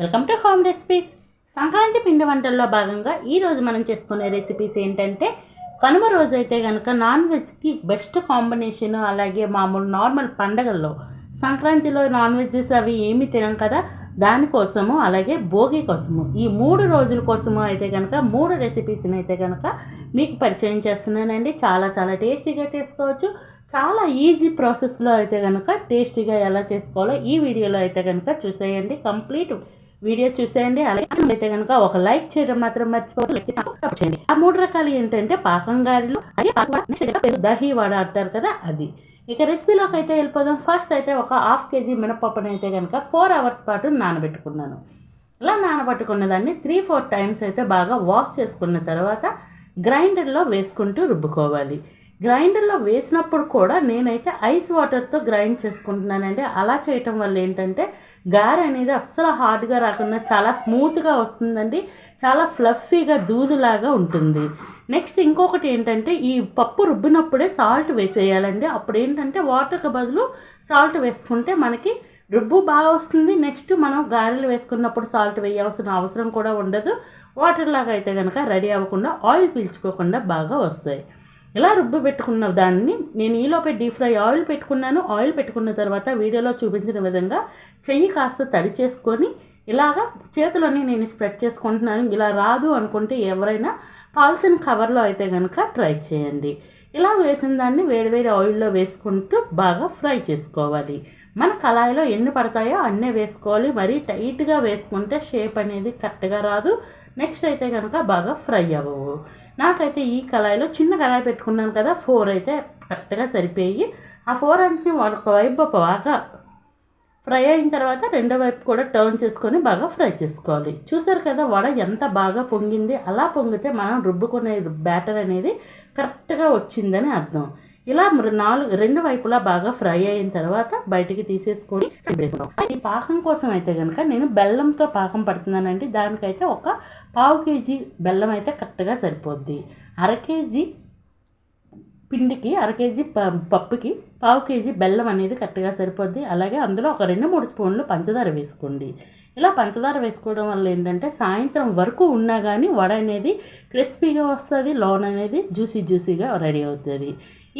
Welcome to home recipes. Sankranti పిండి వంటల్లో భాగంగా ఈరోజు మనం చేసుకునే రెసిపీస్ ఏంటంటే కనుమ రోజు అయితే కనుక నాన్ వెజ్కి బెస్ట్ కాంబినేషన్ అలాగే మామూలు నార్మల్ పండగల్లో సంక్రాంతిలో నాన్ వెజ్జెస్ అవి ఏమి తినం కదా దానికోసము అలాగే భోగి కోసము. ఈ మూడు రోజుల కోసము అయితే కనుక మూడు రెసిపీస్ని అయితే కనుక మీకు పరిచయం చేస్తున్నానండి. చాలా చాలా టేస్టీగా చేసుకోవచ్చు. చాలా ఈజీ ప్రాసెస్లో అయితే కనుక టేస్టీగా ఎలా చేసుకోవాలో ఈ వీడియోలో అయితే కనుక చూసేయండి. కంప్లీట్ వీడియో చూసేయండి. అలాగే అయితే కనుక ఒక లైక్ చేయడం మాత్రం మర్చిపోవద్దు సపోర్ట్ చేయండి. ఆ మూడు రకాలు ఏంటంటే పాకం గారెలు అదే దహి వడ అంటారు కదా అది. ఇక రెసిపీలోకి అయితే వెళ్ళిపోదాం. ఫస్ట్ అయితే ఒక హాఫ్ కేజీ మినపప్పును అయితే కనుక ఫోర్ అవర్స్ పాటు నానబెట్టుకున్నాను. ఇలా నానబెట్టుకున్న దాన్ని త్రీ ఫోర్ టైమ్స్ అయితే బాగా వాష్ చేసుకున్న తర్వాత గ్రైండర్లో వేసుకుంటూ రుబ్బుకోవాలి. గ్రైండర్లో వేసినప్పుడు కూడా నేనైతే ఐస్ వాటర్తో గ్రైండ్ చేసుకుంటున్నానండి. అలా చేయటం వల్ల ఏంటంటే గారె అనేది అస్సలు హార్డ్గా రాకుండా చాలా స్మూత్గా వస్తుందండి. చాలా ఫ్లఫీగా దూదులాగా ఉంటుంది. నెక్స్ట్ ఇంకొకటి ఏంటంటే ఈ పప్పు రుబ్బినప్పుడే సాల్ట్ వేసేయాలండి. అప్పుడు ఏంటంటే వాటర్కి బదులు సాల్ట్ వేసుకుంటే మనకి రుబ్బు బాగా వస్తుంది. నెక్స్ట్ మనం గారెలు వేసుకున్నప్పుడు సాల్ట్ వేయాల్సిన అవసరం కూడా ఉండదు. వాటర్ లాగా అయితే కనుక రెడీ అవ్వకుండా ఆయిల్ పీల్చుకోకుండా బాగా వస్తాయి. ఇలా రుబ్బు పెట్టుకున్న దాన్ని నేను ఈలోపే డీప్ ఫ్రై ఆయిల్ పెట్టుకున్నాను. ఆయిల్ పెట్టుకున్న తర్వాత వీడియోలో చూపించిన విధంగా చెయ్యి కాస్త తడి చేసుకొని ఇలాగా చేతులన్నీ నేను స్ప్రెడ్ చేసుకుంటున్నాను. ఇలా రాదు అనుకుంటే ఎవరైనా పాలిథిన్ కవర్లో అయితే కనుక ట్రై చేయండి. ఇలా వేసిన దాన్ని వేడివేడి ఆయిల్లో వేసుకుంటూ బాగా ఫ్రై చేసుకోవాలి. మన కళాయిలో ఎన్ని పడతాయో అన్నీ వేసుకోవాలి. మరీ టైట్గా వేసుకుంటే షేప్ అనేది కరెక్ట్గా రాదు. నెక్స్ట్ అయితే కనుక బాగా ఫ్రై అవ్వవు. నాకైతే ఈ కళాయిలో చిన్న కళాయి పెట్టుకున్నాను కదా ఫోర్ అయితే కరెక్ట్గా సరిపోయి ఆ ఫోర్ అంటే ఒక వైపు బాగా ఫ్రై అయిన తర్వాత రెండో వైపు కూడా టర్న్ చేసుకొని బాగా ఫ్రై చేసుకోవాలి. చూసారు కదా వడ ఎంత బాగా పొంగింది అలా పొంగితే మనం రుబ్బుకునే బ్యాటర్ అనేది కరెక్ట్గా వచ్చిందని అర్థం. ఇలా నాలుగు రెండు వైపులా బాగా ఫ్రై అయిన తర్వాత బయటికి తీసేసుకొని ఈ పాకం కోసం అయితే కనుక నేను బెల్లంతో పాకం పడుతున్నానండి. దానికైతే ఒక పావు కేజీ బెల్లం అయితే కరెక్ట్గా సరిపోద్ది. అర కేజీ పిండికి అర కేజీ ప పప్పుకి పావు కేజీ బెల్లం అనేది కరెక్ట్గా సరిపోద్ది. అలాగే అందులో ఒక రెండు మూడు స్పూన్లు పంచదార వేసుకోండి. ఇలా పంచదార వేసుకోవడం వల్ల ఏంటంటే సాయంత్రం వరకు ఉన్నా కానీ వడ అనేది క్రిస్పీగా వస్తుంది లోన్ అనేది జ్యూసీ జ్యూసీగా రెడీ అవుతుంది.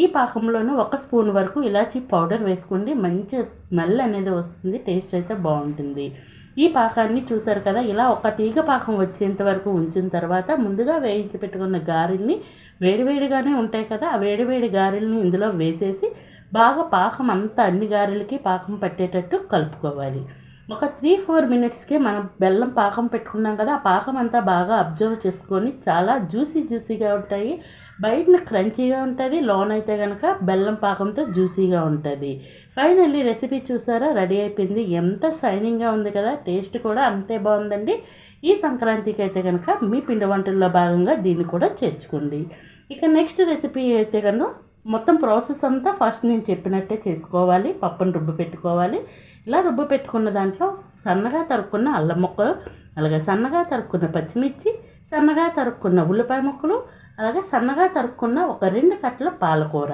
ఈ పాకంలోనూ ఒక స్పూన్ వరకు ఇలాచీ పౌడర్ వేసుకోండి. మంచి స్మెల్ అనేది వస్తుంది. టేస్ట్ అయితే బాగుంటుంది. ఈ పాకాన్ని చూసారు కదా ఇలా ఒక తీగ పాకం వచ్చేంత వరకు ఉంచిన తర్వాత ముందుగా వేయించి పెట్టుకున్న గారెల్ని వేడివేడిగానే ఉంటాయి కదా ఆ వేడివేడి గారెల్ని ఇందులో వేసేసి బాగా పాకం అంతా అన్ని గారెలకి పాకం పట్టేటట్టు కలుపుకోవాలి. ఒక త్రీ ఫోర్ మినిట్స్కే మనం బెల్లం పాకం పెట్టుకున్నాం కదా ఆ పాకం అంతా బాగా అబ్జర్వ్ చేసుకొని చాలా జ్యూసీ జ్యూసీగా ఉంటాయి. బయటన క్రంచీగా ఉంటుంది లోన్ అయితే కనుక బెల్లం పాకంతో జ్యూసీగా ఉంటుంది. ఫైనల్లీ రెసిపీ చూసారా? రెడీ అయిపోయింది. ఎంత షైనింగ్గా ఉంది కదా టేస్ట్ కూడా అంతే బాగుందండి. ఈ సంక్రాంతికి అయితే కనుక మీ పిండి వంటల్లో భాగంగా దీన్ని కూడా చేర్చుకోండి. ఇక నెక్స్ట్ రెసిపీ అయితే కనుక మొత్తం ప్రాసెస్ అంతా ఫస్ట్ నేను చెప్పినట్టే చేసుకోవాలి పప్పును రుబ్బు పెట్టుకోవాలి. ఇలా రుబ్బు పెట్టుకున్న దాంట్లో సన్నగా తరుక్కున్న అల్లం ముక్కలు అలాగే సన్నగా తరుక్కున్న పచ్చిమిర్చి సన్నగా తరుక్కున్న ఉల్లిపాయ ముక్కలు అలాగే సన్నగా తరుక్కున్న ఒక రెండు కట్టల పాలకూర.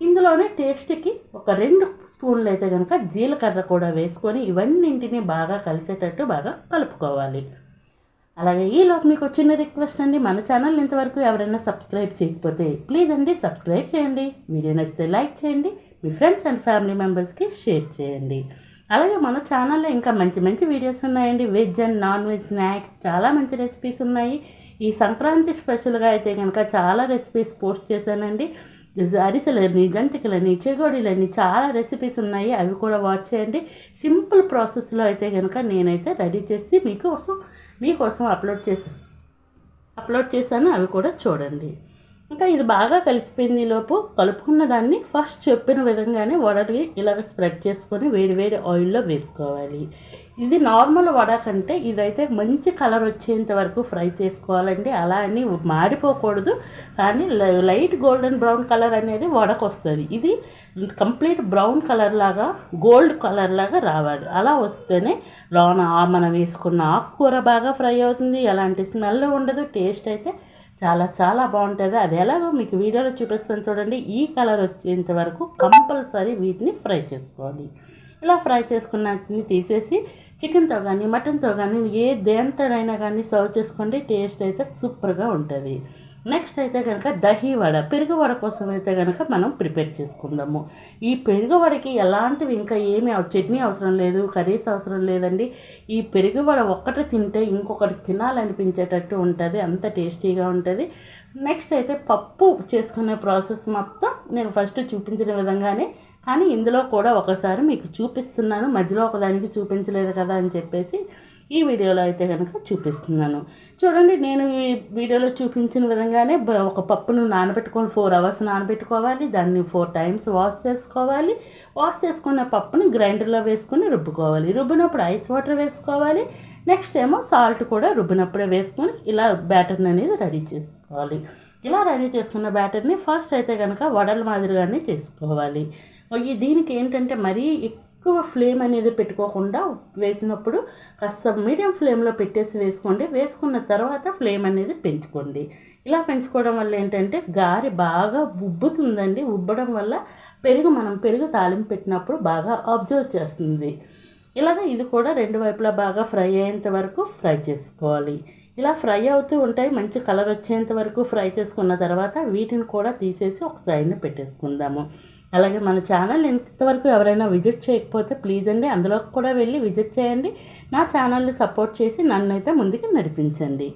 ఇందులోనే టేస్ట్కి ఒక రెండు స్పూన్లు అయితే కనుక జీలకర్ర కూడా వేసుకొని ఇవన్నింటినీ బాగా కలిసేటట్టు బాగా కలుపుకోవాలి. అలాగే ఈలోపు మీకు చిన్న రిక్వెస్ట్ అండి. మన ఛానల్ ఇంతవరకు ఎవరైనా సబ్స్క్రైబ్ చేయకపోతే ప్లీజ్ అండి సబ్స్క్రైబ్ చేయండి. వీడియో నచ్చితే లైక్ చేయండి. మీ ఫ్రెండ్స్ అండ్ ఫ్యామిలీ మెంబర్స్కి షేర్ చేయండి. అలాగే మన ఛానల్లో ఇంకా మంచి మంచి వీడియోస్ ఉన్నాయండి. Veg and non veg snacks చాలా మంచి రెసిపీస్ ఉన్నాయి. ఈ సంక్రాంతి స్పెషల్గా అయితే కనుక చాలా రెసిపీస్ పోస్ట్ చేశానండి. అరిసెలని జంతికలని చెగోడీలని చాలా రెసిపీస్ ఉన్నాయి. అవి కూడా వాచ్ చేయండి. సింపుల్ ప్రాసెస్లో అయితే కనుక నేనైతే రెడీ చేసి మీకోసం మీకోసం అప్లోడ్ చేశాను అప్లోడ్ చేశాను. అవి కూడా చూడండి. ఇంకా ఇది బాగా కలిసిపోయింది లోపు కలుపుకున్న దాన్ని ఫస్ట్ చెప్పిన విధంగానే వడకి ఇలాగ స్ప్రెడ్ చేసుకొని వేడి వేడి ఆయిల్లో వేసుకోవాలి. ఇది నార్మల్ వడ కంటే ఇదైతే మంచి కలర్ వచ్చేంత వరకు ఫ్రై చేసుకోవాలండి. అలా అని మాడిపోకూడదు. కానీ లైట్ గోల్డెన్ బ్రౌన్ కలర్ అనేది వడకు వస్తుంది. ఇది కంప్లీట్ బ్రౌన్ కలర్ లాగా గోల్డ్ కలర్ లాగా రావాలి. అలా వస్తేనే లోన మనం వేసుకున్న ఆకుకూర బాగా ఫ్రై అవుతుంది. ఎలాంటి స్మెల్ ఉండదు. టేస్ట్ అయితే చాలా చాలా బాగుంటుంది. అది ఎలాగో మీకు వీడియోలో చూపిస్తాను చూడండి. ఈ కలర్ వచ్చేంత వరకు కంపల్సరీ వీటిని ఫ్రై చేసుకోవాలి. ఇలా ఫ్రై చేసుకున్నన్ని తీసేసి చికెన్తో కానీ మటన్తో కానీ ఏ దేంతోనైనా కానీ సర్వ్ చేసుకోండి. టేస్ట్ అయితే సూపర్గా ఉంటుంది. నెక్స్ట్ అయితే కనుక దహీ వడ పెరుగు వడ కోసం అయితే కనుక మనం ప్రిపేర్ చేసుకుందాము. ఈ పెరుగు వడకి ఎలాంటివి ఇంకా ఏమి చట్నీ అవసరం లేదు కర్రీస్ అవసరం లేదండి. ఈ పెరుగు వడ ఒక్కటి తింటే ఇంకొకటి తినాలనిపించేటట్టు ఉంటుంది అంత టేస్టీగా ఉంటుంది. నెక్స్ట్ అయితే పప్పు చేసుకునే ప్రాసెస్ మొత్తం నేను ఫస్ట్ చూపించిన విధంగానే కానీ ఇందులో కూడా ఒకసారి మీకు చూపిస్తున్నాను మధ్యలో ఒకదానికి చూపించలేదు కదా అని చెప్పేసి ఈ వీడియోలో అయితే కనుక చూపిస్తున్నాను. చూడండి నేను ఈ వీడియోలో చూపించిన విధంగానే ఒక పప్పును నానబెట్టుకొని ఫోర్ అవర్స్ నానబెట్టుకోవాలి. దాన్ని ఫోర్ టైమ్స్ వాష్ చేసుకోవాలి. వాష్ చేసుకున్న పప్పుని గ్రైండర్లో వేసుకొని రుబ్బుకోవాలి. రుబ్బినప్పుడు ఐస్ వాటర్ వేసుకోవాలి. నెక్స్ట్ ఏమో సాల్ట్ కూడా రుబ్బినప్పుడే వేసుకొని ఇలా బ్యాటర్ని అనేది రెడీ చేసుకోవాలి. ఇలా రెడీ చేసుకున్న బ్యాటర్ని ఫస్ట్ అయితే కనుక వడల మాదిరిగానే చేసుకోవాలి. దీనికి ఏంటంటే మరీ ఎక్కువ ఫ్లేమ్ అనేది పెట్టుకోకుండా వేసినప్పుడు కాస్త మీడియం ఫ్లేమ్లో పెట్టేసి వేసుకోండి. వేసుకున్న తర్వాత ఫ్లేమ్ అనేది పెంచుకోండి. ఇలా పెంచుకోవడం వల్ల ఏంటంటే గారి బాగా ఉబ్బుతుందండి. ఉబ్బడం వల్ల పెరుగు మనం పెరుగు తాలింపు పెట్టినప్పుడు బాగా అబ్జర్వ్ చేస్తుంది. ఇలాగ ఇది కూడా రెండు వైపులా బాగా ఫ్రై అయ్యేంత వరకు ఫ్రై చేసుకోవాలి. ఇలా ఫ్రై అవుతూ ఉంటాయి. మంచి కలర్ వచ్చేంత వరకు ఫ్రై చేసుకున్న తర్వాత వీటిని కూడా తీసేసి ఒక సైడ్ని పెట్టేసుకుందాము. అలాగే మన ఛానల్ ఇంతవరకు ఎవరైనా విజిట్ చేయకపోతే ప్లీజ్ అండి అందులోకి కూడా వెళ్ళి విజిట్ చేయండి. నా ఛానల్ని సపోర్ట్ చేసి నన్ను అయితే ముందుకు నడిపించండి.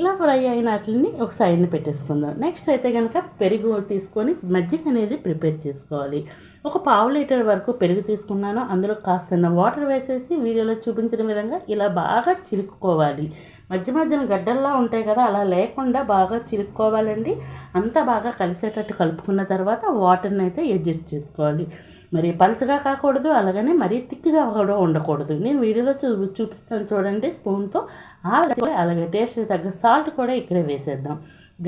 ఇలా ఫ్రై అయిన వాటిని ఒక సైడ్ని పెట్టేసుకుందాం. నెక్స్ట్ అయితే కనుక పెరుగు తీసుకొని మజ్జిగ అనేది ప్రిపేర్ చేసుకోవాలి. ఒక పావు లీటర్ వరకు పెరుగు తీసుకున్నాను. అందులో కాస్త వాటర్ వేసేసి వీడియోలో చూపించిన విధంగా ఇలా బాగా చిలుక్కోవాలి మధ్య మధ్యన గడ్డల్లా ఉంటాయి కదా అలా లేకుండా బాగా చిలుక్కోవాలండి అంతా బాగా కలిసేటట్టు కలుపుకున్న తర్వాత వాటర్ని అయితే అడ్జస్ట్ చేసుకోవాలి. మరి పలుచగా కాకూడదు అలాగనే మరీ తిక్కిగా కూడా ఉండకూడదు. నేను వీడియోలో చూ చూపిస్తాను చూడండి స్పూన్తో అలాగే అలాగే టేస్ట్ తగ్గ సాల్ట్ కూడా ఇక్కడే వేసేద్దాం.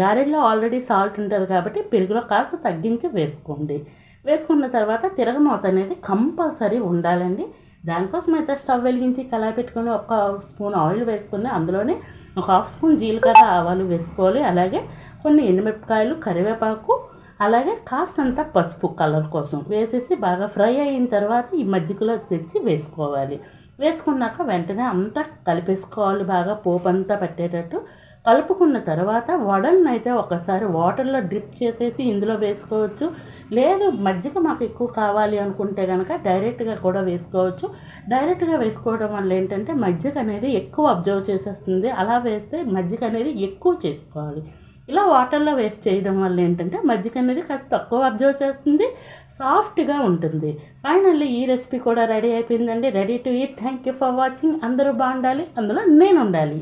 గారెల్లో ఆల్రెడీ సాల్ట్ ఉంటుంది కాబట్టి పెరుగులో కాస్త తగ్గించి వేసుకోండి. వేసుకున్న తర్వాత తిరగమూత అనేది కంపల్సరీ ఉండాలండి. దానికోసం అయితే స్టవ్ వెలిగించి కళాయి పెట్టుకొని ఒక స్పూన్ ఆయిల్ వేసుకొని అందులోనే ఒక హాఫ్ స్పూన్ జీలకర్ర ఆవాలు వేసుకోవాలి. అలాగే కొన్ని ఎండుమిరపకాయలు కరివేపాకు అలాగే కాస్తంత పసుపు కలర్ కోసం వేసేసి బాగా ఫ్రై అయిన తర్వాత ఈ మజ్జిగలో తెచ్చి వేసుకోవాలి. వేసుకున్నాక వెంటనే అంతా కలిపేసుకోవాలి. బాగా పోపు అంతా పట్టేటట్టు కలుపుకున్న తర్వాత వడలను అయితే ఒకసారి వాటర్లో డ్రిప్ చేసేసి ఇందులో వేసుకోవచ్చు. లేదు మజ్జిగ మాకు ఎక్కువ కావాలి అనుకుంటే కనుక డైరెక్ట్గా కూడా వేసుకోవచ్చు. డైరెక్ట్గా వేసుకోవడం వల్ల ఏంటంటే మజ్జిగ అనేది ఎక్కువ అబ్జర్వ్ చేసేస్తుంది. అలా వేస్తే మజ్జిగ అనేది ఎక్కువ చేసుకోవాలి. ఇలా వాటర్లో వేస్ట్ చేయడం వల్ల ఏంటంటే మజ్జిగ అనేది కాస్త తక్కువ అబ్జర్వ్ చేస్తుంది సాఫ్ట్గా ఉంటుంది. ఫైనల్లీ ఈ రెసిపీ కూడా రెడీ అయిపోయిందండి. Ready to eat. Thank you for watching. అందరూ బాగుండాలి. అందులో నేను ఉండాలి.